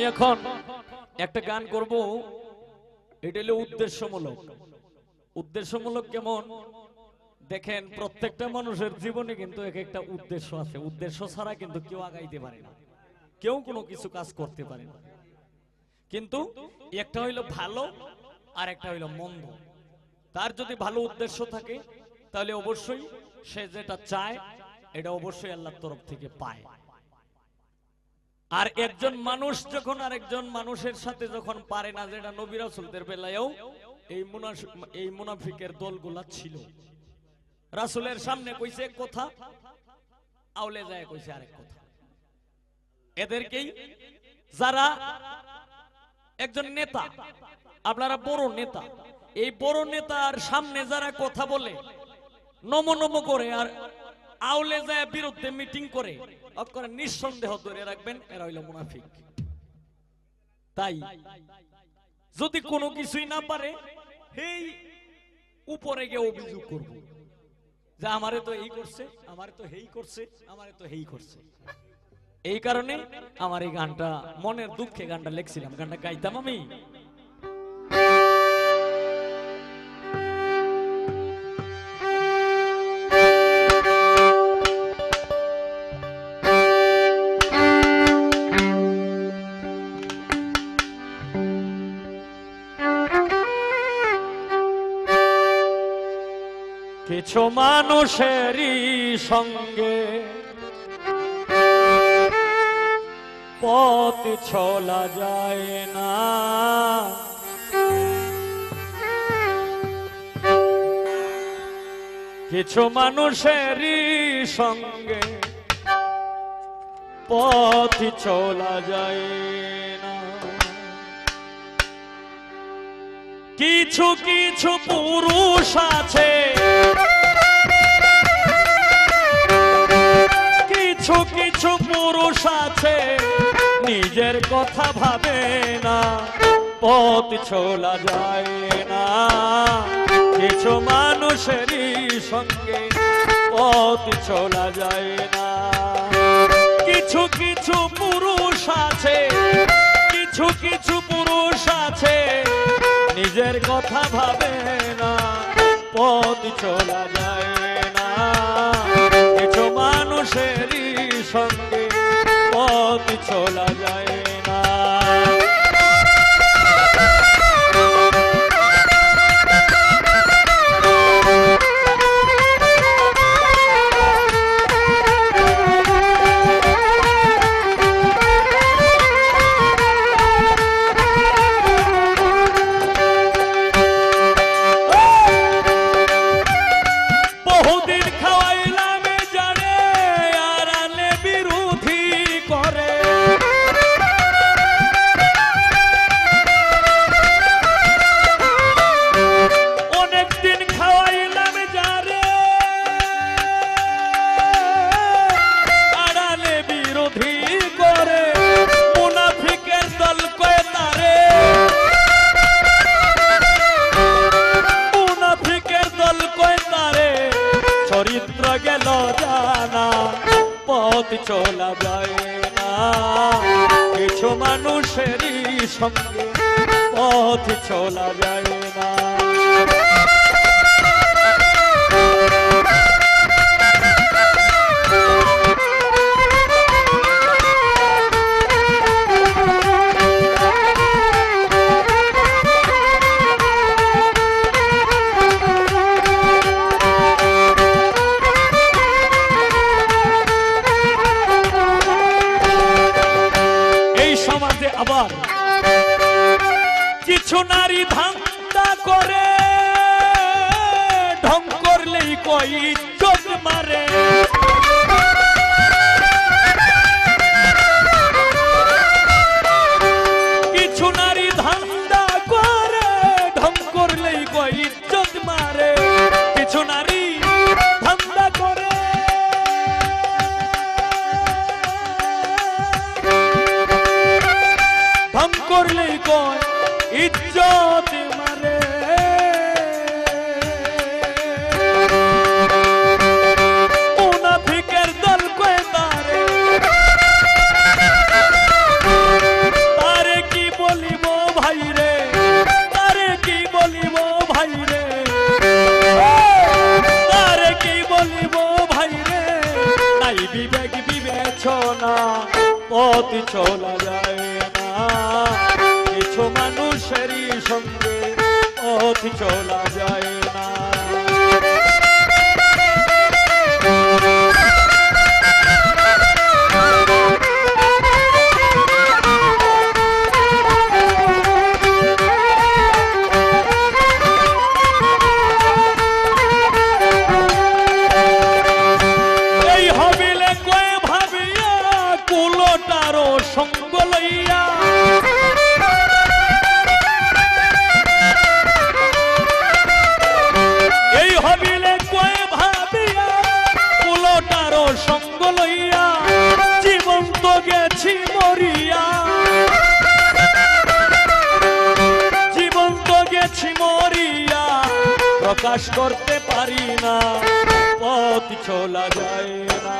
আমি এখন একটা গান করব। এটা হলো উদ্দেশ্যমূলক। উদ্দেশ্যমূলক কেমন? দেখেন, প্রত্যেকটা মানুষের জীবনে কিন্তু এক একটা উদ্দেশ্য আছে। উদ্দেশ্য ছাড়া কিন্তু কেউ আগাইতে পারে না। কেউ কোনো কিছু কাজ করতে পারে না। কিন্তু একটা হইল ভালো, আর একটা হইল মন্দ। তার যদি ভালো উদ্দেশ্য থাকে, তাহলে অবশ্যই সে যেটা চায়, এটা অবশ্যই আল্লাহর তরফ থেকে পায়। আর একজন মানুষ যখন আরেকজন মানুষের সাথে যখন পারে না, যেটা নবী রাসূলদের বেলায়ও এই মুনাফি- এই মুনাফিকের দলগুলা ছিল। রাসূলের সামনে কইছে এক কথা, আউলে যায় কইছে আরেক কথা। এদেরকেই যারা একজন নেতা, আপনারা বড় নেতা, এই বড় নেতার সামনে যারা কথা বলে, নম নম করে আর আউলে যায় বিরুদ্ধে মিটিং করে অক্ষরে নিঃসন্দেহ ধরে রাখবেন, এরা হইল মুনাফিক। তাই, যদি কোনো কিছুই না পারে এই উপরে গিয়ে অভিযোগ করব। যে আমারে তো এই করছে, আমারে তো হেই করছে, আমারে তো হেই করছে। এই কারণে আমার এই গানটা, মনের দুঃখে গানটা লেখছিলাম, গানটা গাইতাম আমি। কিছু মানুষেরই সঙ্গে। পথ ছলা যায় না। কিছু মানুষেরই সঙ্গে পথ চলা যায় না। কিছু কিছু পুরুষ আছে কিছু পুরুষ আছে, নিজের কথা ভাবে না, পথ ছোলা যায় না। কিছু মানুষেরই সঙ্গে পথ ছোলা যায় না। কিছু কিছু পুরুষ আছে, কিছু কিছু পুরুষ আছে, নিজের কথা ভাবে না, পথ চলা পথ চলা যায় না। কিছু মানুষেরই সঙ্গে পথ চলা যায় না। আবার। কিছু নারী ধান্দা করে ঢং করলেই কই চোখ মারে। পথ চলা যায় না। কিছু মানুষেরই সঙ্গে পথ চলা সঙ্গ লইয়া। এই হবিলে কয়ে ভাবিয়া কুলোটারও সঙ্গ লইয়া জীবন গেছি মরিয়া। জীবন তো গেছি মরিয়া, প্রকাশ করতে পারি না, পথ চলা যায় না।